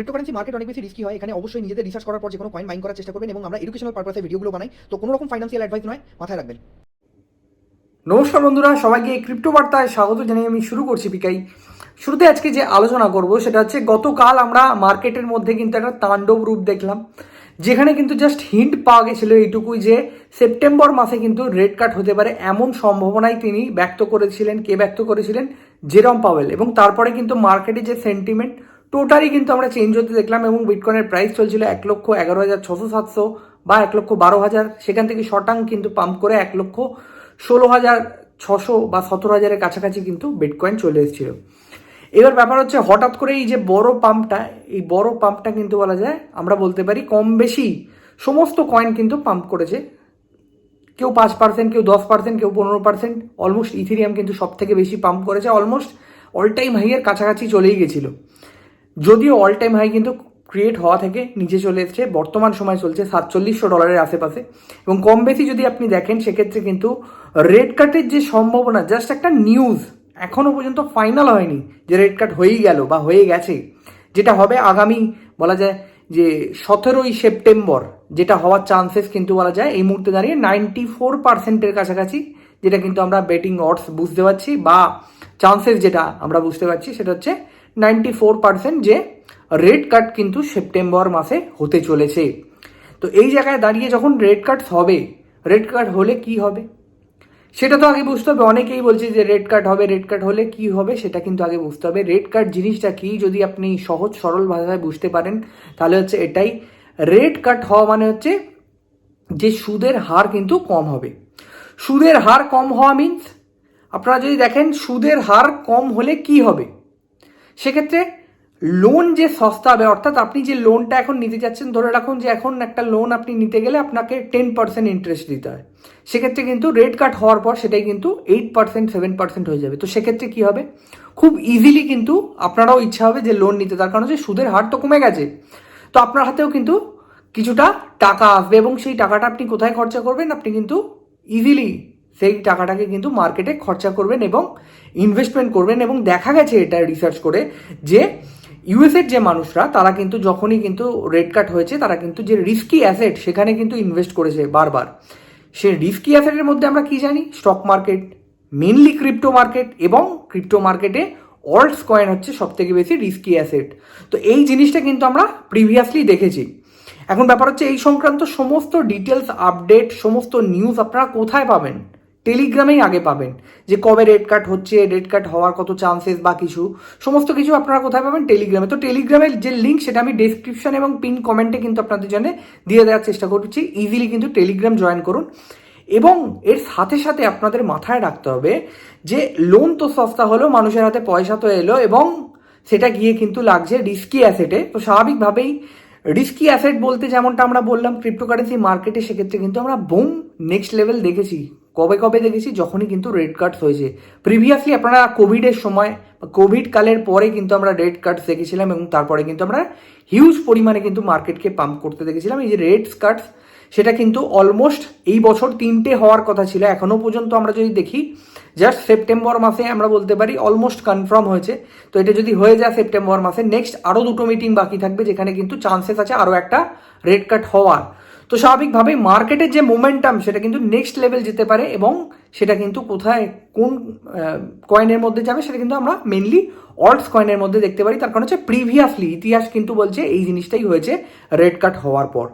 Cryptocurrency market অনেক বেশি risky হয়। এখানে অবশ্যই নিজেদের রিসার্চ করার পর যে কোনো কয়েন মাইন করার চেষ্টা করবেন এবং আমরা এডুকেশনাল পারপাসে ভিডিওগুলো বানাই। তো কোনো রকম ফাইন্যান্সিয়াল অ্যাডভাইস নয়, মাথায় রাখবেন। নমস্কার বন্ধুরা, সবাইকে ক্রিপ্টো বার্তায় স্বাগত জানিয়ে আমি শুরু করছি পিকাই শুরুতে আজকে যে আলোচনা করব, সেটা হচ্ছে গতকাল আমরা মার্কেটের মধ্যে কিন্তু একটা তাণ্ডব রূপ দেখলাম, যেখানে কিন্তু জাস্ট হিন্ট পাওয়া গেছিল এইটুকুই যে সেপ্টেম্বর মাসে কিন্তু রেড কাট হতে পারে এমন সম্ভাবনাই তিনি ব্যক্ত করেছিলেন, কে ব্যক্ত করেছিলেন? Jerome Powell. এবং তারপরে কিন্তু মার্কেটে যে সেন্টিমেন্ট টোটালি কিন্তু আমরা চেঞ্জ হতে দেখলাম এবং বিটকয়েনের প্রাইস চলছিল এক লক্ষ এগারো হাজার ছশো সাতশো বা এক লক্ষ বারো হাজার। সেখান থেকে শটাং কিন্তু পাম্প করে এক লক্ষ ষোলো হাজার ছশো বা সতেরো হাজারের কাছাকাছি কিন্তু বিটকয়েন চলে এসেছিল। এবার ব্যাপার হচ্ছে হঠাৎ করে এই যে বড় পাম্পটা এই বড় পাম্পটা কিন্তু বলা যায়, আমরা বলতে পারি কম বেশি সমস্ত কয়েন কিন্তু পাম্প করেছে। কেউ পাঁচ পার্সেন্ট কেউ দশ পার্সেন্ট কেউ পনেরো পার্সেন্ট অলমোস্ট ইথিরিয়াম কিন্তু সব থেকে বেশি পাম্প করেছে অলমোস্ট অল টাইম হাইয়ের কাছাকাছি চলেই গেছিল। যদিও অল টাইম হাই কিন্তু ক্রিয়েট হওয়া থেকে নিচে চলে এসছে, বর্তমান সময় চলছে সাতচল্লিশশো ডলারের আশেপাশে। এবং কম বেশি যদি আপনি দেখেন, সেক্ষেত্রে কিন্তু রেড কাটের যে সম্ভাবনা জাস্ট একটা নিউজ এখনও পর্যন্ত ফাইনাল হয়নি যে রেড কাট হয়েই গেল বা হয়ে গেছে। যেটা হবে আগামী, বলা যায় যে সতেরোই সেপ্টেম্বর, যেটা হওয়ার চান্সেস কিন্তু বলা যায় এই মুহূর্তে দাঁড়িয়ে নাইনটি ফোর পার্সেন্টের কাছাকাছি, যেটা কিন্তু আমরা বেটিং অডস বুঝতে পারছি, বা চান্সেস যেটা আমরা বুঝতে পারছি, সেটা হচ্ছে নাইনটি ফোর পার্সেন্ট যে রেড কাট কিন্তু সেপ্টেম্বর মাসে হতে চলেছে। তো এই জায়গায় দাঁড়িয়ে যখন রেড কাট হবে রেড কাট হলে কি হবে? সেটা তো আগে বুঝতে হবে, অনেকেই বলছে যে রেড কার্ড হবে রেড কার্ড হলে কি হবে সেটা কিন্তু আগে বুঝতে হবে। রেড কার্ড জিনিসটা কি যদি আপনি সহজ সরল ভাষায় বুঝতে পারেন, তাহলে হচ্ছে এটাই। রেড কাট হওয়া মানে হচ্ছে যে সুদের হার কিন্তু কম হবে। সুদের হার কম হওয়া মিন্স আপনারা যদি দেখেন সুদের হার কম হলে কি হবে? সেক্ষেত্রে লোন যে সস্তা হবে, অর্থাৎ আপনি যে লোনটা এখন নিতে যাচ্ছেন, ধরে রাখুন যে এখন একটা লোন আপনি নিতে গেলে আপনাকে টেন পার্সেন্ট ইন্টারেস্ট দিতে হয়। সেক্ষেত্রে কিন্তু রেট কাট হওয়ার পর সেটাই কিন্তু এইট পার্সেন্ট সেভেন পার্সেন্ট হয়ে যাবে। তো সেক্ষেত্রে কী হবে? খুব ইজিলি কিন্তু আপনারাও ইচ্ছা হবে যে লোন নিতে, তার কারণ হচ্ছে সুদের হার তো কমে গেছে। তো আপনার হাতেও কিন্তু কিছুটা টাকা আসবে এবং সেই টাকাটা আপনি কোথায় খরচা করবেন, আপনি কিন্তু ইজিলি সেই টাকাটাকে কিন্তু মার্কেটে খরচা করবেন এবং ইনভেস্টমেন্ট করবেন এবং দেখা গেছে এটা রিসার্চ করে যে ইউএসের যে মানুষরা, তারা কিন্তু যখনই কিন্তু রেড কাট হয়েছে, তারা কিন্তু যে রিস্কি অ্যাসেট সেখানে কিন্তু ইনভেস্ট করেছে বারবার। সে রিস্কি অ্যাসেটের মধ্যে আমরা কি জানি? Stock market mainly crypto market এবং ক্রিপ্টো মার্কেটে অল্টস কয়েন হচ্ছে সব থেকে বেশি রিস্কি অ্যাসেট তো এই জিনিসটা কিন্তু আমরা প্রিভিয়াসলি দেখেছি। এখন ব্যাপার হচ্ছে এই সংক্রান্ত সমস্ত ডিটেলস আপডেট সমস্ত নিউজ আপনারা কোথায় পাবেন? টেলিগ্রামেই আগে পাবেন যে কবে রেড কাট হচ্ছে, রেড কাট হওয়ার কত চান্সেস বা কিছু। সমস্ত কিছু আপনারা কোথায় পাবেন? টেলিগ্রামে তো টেলিগ্রামের যে লিঙ্ক সেটা আমি ডেসক্রিপশন এবং পিন কমেন্টে কিন্তু আপনাদের জন্য দিয়ে দেওয়ার চেষ্টা করছি। ইজিলি কিন্তু টেলিগ্রাম জয়েন করুন। এবং এর সাথে সাথে আপনাদের মাথায় রাখতে হবে যে লোন তো সস্তা হলো, মানুষের হাতে পয়সা তো এলো এবং সেটা গিয়ে কিন্তু লাগছে রিস্কি অ্যাসেটে তো স্বাভাবিকভাবেই রিস্কি অ্যাসেট বলতে যেমনটা আমরা বললাম ক্রিপ্টোকারেন্সি মার্কেটে সেক্ষেত্রে কিন্তু আমরা বুম নেক্সট লেভেল দেখেছি। কবে কবে দেখেছি, যখনই কিন্তু রেড কার্ডস হয়েছে। প্রিভিয়াসলি আপনারা কোভিডের সময় কোভিড কালের পরে কিন্তু আমরা রেড কার্ডস দেখেছিলাম এবং তারপরে কিন্তু আমরা হিউজ পরিমাণে কিন্তু মার্কেটকে পাম্প করতে দেখেছিলাম। এই যে রেড কার্ডস সেটা কিন্তু অলমোস্ট এই বছর তিনটে হওয়ার কথা ছিল। এখনও পর্যন্ত আমরা যদি দেখি জাস্ট সেপ্টেম্বর মাসে আমরা বলতে পারি অলমোস্ট কনফার্ম হয়েছে। তো এটা যদি হয়ে যায় সেপ্টেম্বর মাসে নেক্সট আরও দুটো মিটিং বাকি থাকবে, যেখানে কিন্তু চান্সেস আছে আরও একটা রেড কাট হওয়ার। তো স্বাভাবিকভাবেই মার্কেটের যে মোমেন্টাম সেটা কিন্তু নেক্সট লেভেল যেতে পারে এবং সেটা কিন্তু কোথায়, কোন কয়েনের মধ্যে যাবে, সেটা কিন্তু আমরা মেনলি অল্টস কয়েনের মধ্যে দেখতে পারি। তার কারণ হচ্ছে প্রিভিয়াসলি ইতিহাস কিন্তু বলছে এই জিনিসটাই হয়েছে রেড কাট হওয়ার পর।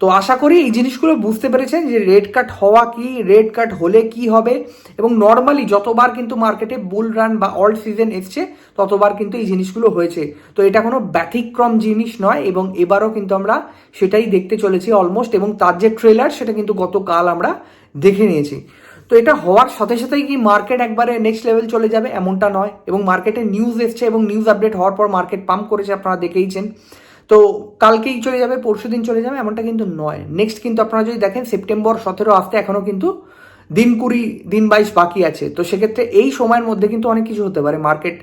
তো আশা করি এই জিনিসগুলো বুঝতে পেরেছেন যে রেড কাট হওয়া কি, রেড কাট হলে কি হবে, এবং নর্মালি যতবার কিন্তু মার্কেটে বুল রান বা অল্ড সিজন এসছে, ততবার কিন্তু এই জিনিসগুলো হয়েছে। তো এটা কোনো ব্যতিক্রম জিনিস নয়, এবং এবারও কিন্তু আমরা সেটাই দেখতে চলেছি অলমোস্ট এবং তার যে ট্রেলার সেটা কিন্তু গতকাল আমরা দেখে নিয়েছি। তো এটা হওয়ার সাথে সাথেই কি মার্কেট একবারে নেক্সট লেভেল চলে যাবে? এমনটা নয়, এবং মার্কেটে নিউজ এসছে, এবং নিউজ আপডেট হওয়ার পর মার্কেট পাম্প করেছে, আপনারা দেখেইছেন। তো কালকেই চলে যাবে পরশু দিন চলে যাবে, এমনটা কিন্তু নয়। নেক্সট কিন্তু আপনারা যদি দেখেন সেপ্টেম্বর সতেরো আসতে এখনও কিন্তু দিন কুড়ি, দিন বাইশ বাকি আছে। তো সেক্ষেত্রে এই সময়ের মধ্যে কিন্তু অনেক কিছু হতে পারে। মার্কেট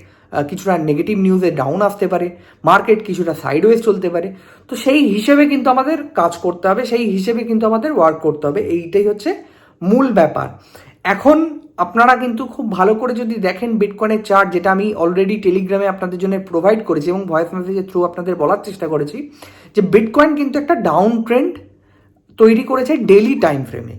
কিছুটা নেগেটিভ নিউজে ডাউন আসতে পারে। মার্কেট কিছুটা সাইডওয়েজ চলতে পারে। তো সেই হিসেবে কিন্তু আমাদের কাজ করতে হবে, সেই হিসেবে কিন্তু আমাদের ওয়ার্ক করতে হবে। এইটাই হচ্ছে মূল ব্যাপার। এখন আপনারা কিন্তু খুব ভালো করে যদি দেখেন বিটকয়েনের চার্ট যেটা আমি অলরেডি টেলিগ্রামে আপনাদের জন্য প্রোভাইড করেছি এবং ভয়েস মেসেজের থ্রু আপনাদের বলার চেষ্টা করেছি, যে বিটকয়েন কিন্তু একটা ডাউন ট্রেন্ড তৈরি করেছে ডেলি টাইম ফ্রেমে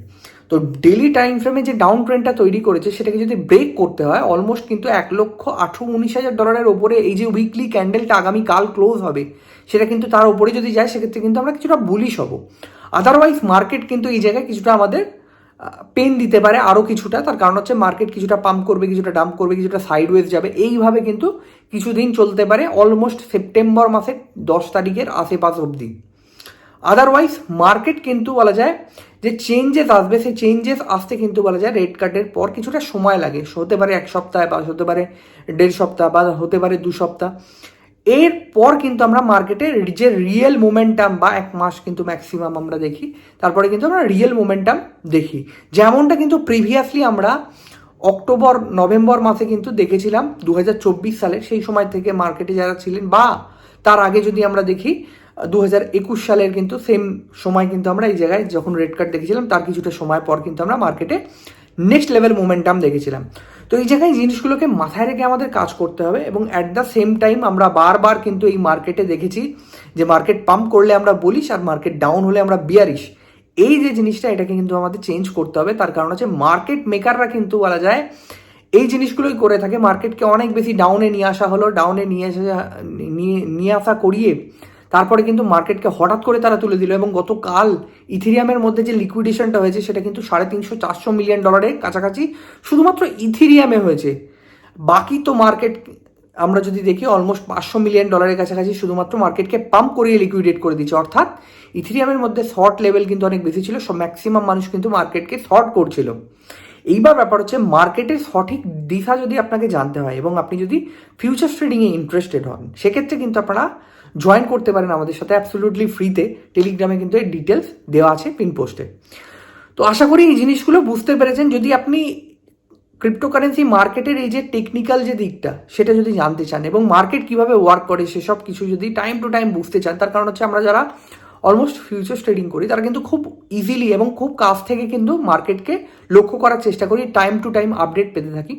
তো ডেলি টাইম ফ্রেমে যে ডাউন ট্রেন্ডটা তৈরি করেছে, সেটাকে যদি ব্রেক করতে হয় অলমোস্ট কিন্তু এক লক্ষ আঠেরো উনিশ হাজার ডলারের ওপরে এই যে উইকলি ক্যান্ডেলটা আগামী কাল ক্লোজ হবে, সেটা কিন্তু তার উপরে যদি যায়, সেক্ষেত্রে কিন্তু আমরা কিছুটা বুলিশ হব। আদারওয়াইজ মার্কেট কিন্তু এই জায়গায় কিছুটা আমাদের পেন দিতে পারে আরও কিছুটা, তার কারণ হচ্ছে মার্কেট কিছুটা পাম্প করবে, কিছুটা ডাম্প করবে, কিছুটা সাইডওয়েজ যাবে। এইভাবে কিন্তু কিছুদিন চলতে পারে অলমোস্ট সেপ্টেম্বর মাসের দশ তারিখের আশেপাশ অবধি। আদারওয়াইজ মার্কেট কিন্তু বলা যায় যে চেঞ্জেস আসবে, সেই চেঞ্জেস আসতে কিন্তু বলা যায় রেড কার্ডের পর কিছুটা সময় লাগে। হতে পারে এক সপ্তাহ বা হতে পারে দেড় সপ্তাহ বা হতে পারে দু সপ্তাহ। এরপর কিন্তু আমরা মার্কেটে যে রিয়েল মোমেন্টাম বা এক মাস কিন্তু ম্যাক্সিমাম আমরা দেখি, তারপরে কিন্তু আমরা রিয়েল মোমেন্টাম দেখি। যেমনটা কিন্তু প্রিভিয়াসলি আমরা অক্টোবর, নভেম্বর মাসে কিন্তু দেখেছিলাম দু হাজার চব্বিশ সালে সেই সময় থেকে মার্কেটে যারা ছিলেন বা তার আগে যদি আমরা দেখি দু হাজার একুশ সালের কিন্তু সেম সময় কিন্তু আমরা এই জায়গায় যখন রেড কার্ড দেখেছিলাম, তার কিছুটা সময় পর কিন্তু আমরা মার্কেটে নেক্সট লেভেল মোমেন্টাম দেখেছিলাম। তো এই জায়গায় জিনিসগুলোকে মাথায় রেখে আমাদের কাজ করতে হবে এবং অ্যাট দ্য সেম টাইম আমরা বারবার কিন্তু এই মার্কেটে দেখেছি যে মার্কেট পাম্প করলে আমরা বলিস আর মার্কেট ডাউন হলে আমরা বিয়ারিশ এই যে জিনিসটা, এটাকে কিন্তু আমাদের চেঞ্জ করতে হবে। তার কারণ হচ্ছে মার্কেট মেকাররা কিন্তু বলা যায়, এই জিনিসগুলোই করে থাকে। মার্কেটকে অনেক বেশি ডাউনে নিয়ে আসা হলো ডাউনে নিয়ে আসা, নিয়ে নিয়ে আসা করিয়ে তারপরে কিন্তু মার্কেটকে হঠাৎ করে তারা তুলে দিল এবং গতকাল ইথিরিয়ামের মধ্যে যে লিকুইডেশনটা হয়েছে সেটা কিন্তু সাড়ে তিনশো চারশো মিলিয়ন ডলারের কাছাকাছি শুধুমাত্র ইথিরিয়ামে হয়েছে। বাকি তো মার্কেট, আমরা যদি দেখি অলমোস্ট পাঁচশো মিলিয়ন ডলারের কাছাকাছি শুধুমাত্র মার্কেটকে পাম্প করিয়ে লিকুইডেট করে দিচ্ছে অর্থাৎ ইথিরিয়ামের মধ্যে শর্ট লেভেল কিন্তু অনেক বেশি ছিল সব ম্যাক্সিমাম মানুষ কিন্তু মার্কেটকে শর্ট করছিল। এইবার ব্যাপার হচ্ছে, মার্কেটের সঠিক দিশা যদি আপনাকে জানতে হয় এবং আপনি যদি ফিউচার ট্রেডিংয়ে ইন্টারেস্টেড হন, সেক্ষেত্রে কিন্তু আপনারা জয়েন করতে পারেন আমাদের সাথে অ্যাবসোলুটলি ফ্রিতে টেলিগ্রামে কিন্তু এর ডিটেলস দেওয়া আছে পিন পোস্টে তো আশা করি এই জিনিসগুলো বুঝতে পেরেছেন। যদি আপনি ক্রিপ্টোকারেন্সি মার্কেটের এই যে টেকনিক্যাল যে দিকটা, সেটা যদি জানতে চান এবং মার্কেট কীভাবে ওয়ার্ক করে, সেসব কিছু যদি টাইম টু টাইম বুঝতে চান, তার কারণ হচ্ছে আমরা যারা অলমোস্ট ফিউচার ট্রেডিং করি, তারা কিন্তু খুব ইজিলি এবং খুব কাছ থেকে কিন্তু মার্কেটকে লক্ষ্য করার চেষ্টা করি টাইম টু টাইম আপডেট পেতে থাকি।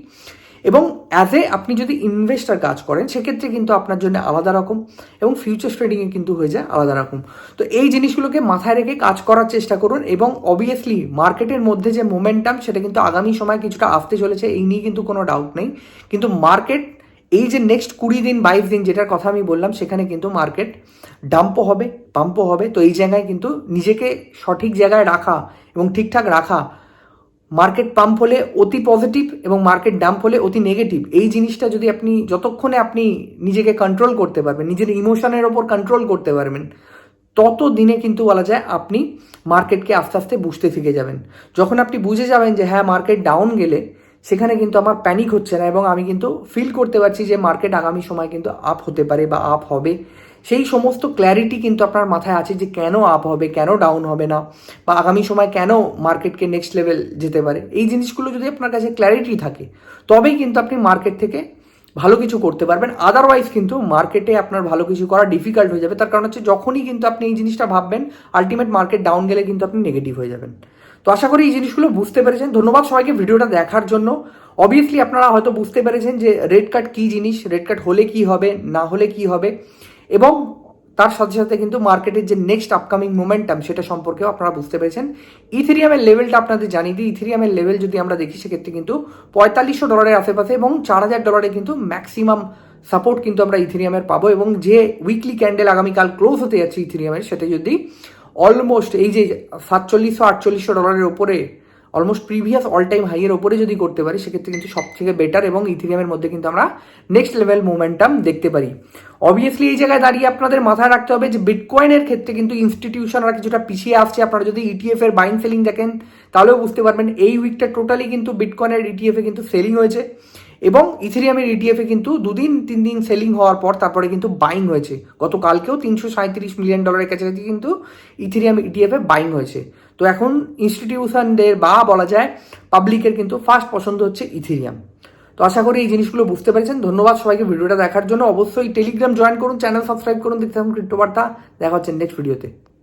এবং অ্যাজ এ আপনি যদি ইনভেস্টার কাজ করেন, সেক্ষেত্রে কিন্তু আপনার জন্য আলাদা রকম এবং ফিউচার ট্রেডিংয়ে কিন্তু হয়ে যায় আলাদা রকম। তো এই জিনিসগুলোকে মাথায় রেখে কাজ করার চেষ্টা করুন এবং অবভিয়াসলি মার্কেটের মধ্যে যে মোমেন্টাম সেটা কিন্তু আগামী সময় কিছুটা আসতে চলেছে, এই নিয়ে কিন্তু কোনো ডাউট নেই। কিন্তু মার্কেট এই যে নেক্সট কুড়ি দিন, বাইশ দিন যেটার কথা আমি বললাম, সেখানে কিন্তু মার্কেট ডাম্পও হবে পাম্পও হবে। তো এই জায়গায় কিন্তু নিজেকে সঠিক জায়গায় রাখা এবং ঠিকঠাক রাখা মার্কেট পাম্প হলে অতি পজিটিভ এবং মার্কেট ডাম্প হলে অতি নেগেটিভ। এই জিনিসটা যদি আপনি যতক্ষণে আপনি নিজেকে কন্ট্রোল করতে পারবেন, নিজের ইমোশনের ওপর কন্ট্রোল করতে পারবেন তত দিনে কিন্তু বলা যায় আপনি মার্কেটকে আস্তে আস্তে বুঝতে শিখে যাবেন। যখন আপনি বুঝে যাবেন যে হ্যাঁ মার্কেট ডাউন গেলে সেখানে কিন্তু আমার প্যানিক হচ্ছে না এবং আমি কিন্তু ফিল করতে পারছি যে, মার্কেট আগামী সময় কিন্তু আপ হতে পারে বা আপ হবে। সেই সমস্ত ক্ল্যারিটি কিন্তু আপনার মাথায় আছে যে কেন আপ হবে, কেন ডাউন হবে না? বা আগামী সময় কেন মার্কেটকে নেক্সট লেভেল যেতে পারে? এই জিনিসগুলো যদি আপনার কাছে ক্ল্যারিটি থাকে, তবেই কিন্তু আপনি মার্কেট থেকে ভালো কিছু করতে পারবেন। আদারওয়াইজ কিন্তু মার্কেটে আপনার ভালো কিছু করা ডিফিকাল্ট হয়ে যাবে। তার কারণ হচ্ছে যখনই কিন্তু আপনি এই জিনিসটা ভাববেন আলটিমেট মার্কেট ডাউন গেলে কিন্তু আপনি নেগেটিভ হয়ে যাবেন। তো আশা করি এই জিনিসগুলো বুঝতে পেরেছেন। ধন্যবাদ সবাইকে ভিডিওটা দেখার জন্য। অবভিয়াসলি আপনারা হয়তো বুঝতে পেরেছেন যে রেড কার্ড কী জিনিস? রেড কার্ড হলে কি হবে? না হলে কি হবে? এবং তার সাথে সাথে কিন্তু মার্কেটের যে নেক্সট আপকামিং মোমেন্টাম সেটা সম্পর্কেও আপনারা বুঝতে পেরেছেন। ইথেরিয়ামের লেভেলটা আপনাদের জানিয়ে দিই। ইথেরিয়ামের লেভেল যদি আমরা দেখি, সেক্ষেত্রে কিন্তু পঁয়তাল্লিশশো ডলারের আশেপাশে এবং চার হাজার ডলারে কিন্তু ম্যাক্সিমাম সাপোর্ট কিন্তু আমরা ইথেরিয়ামের পাবো এবং যে উইকলি ক্যান্ডেল আগামীকাল ক্লোজ হতে যাচ্ছে ইথেরিয়ামের সেটা যদি অলমোস্ট এই যে সাতচল্লিশশো আটচল্লিশশো ডলারের ওপরে অলমোস্ট প্রিভিয়াস অল টাইম হাইয়ের ওপরে যদি করতে পারি, সেক্ষেত্রে কিন্তু সব থেকে বেটার এবং ইথিরিয়ামের মধ্যে কিন্তু আমরা নেক্সট লেভেল মোমেন্টাম দেখতে পারি। অবভিয়াসলি এই জায়গায় দাঁড়িয়ে আপনাদের মাথায় রাখতে হবে যে বিটকয়েনের ক্ষেত্রে কিন্তু ইনস্টিটিউশনরা কিছুটা পিছিয়ে আসছে। আপনারা যদি ইটিএফ এর বাইং সেলিং দেখেন, তাহলেও বুঝতে পারবেন এই উইকটা টোটালি কিন্তু বিটকয়েনের ইটিএফে কিন্তু সেলিং হয়েছে এবং ইথেরিয়ামের ইটিএফে কিন্তু দুদিন, তিন দিন সেলিং হওয়ার পর তারপরে কিন্তু বাইং হয়েছে। গতকালকেও তিনশো সাঁত্রিশ মিলিয়ন ডলারের কাছাকাছি কিন্তু ইথেরিয়াম ইটিএফে বাইং হয়েছে। তো এখন ইনস্টিটিউশনদের বা বলা যায় পাবলিকের কিন্তু ফার্স্ট পছন্দ হচ্ছে ইথিরিয়াম তো আশা করি এই জিনিসগুলো বুঝতে পেরেছেন। ধন্যবাদ সবাইকে ভিডিওটা দেখার জন্য। অবশ্যই টেলিগ্রাম জয়েন করুন চ্যানেল সাবস্ক্রাইব করুন, দেখতে থাকুন ক্রিপ্টোবার্তা দেখা হচ্ছে নেক্সট ভিডিওতে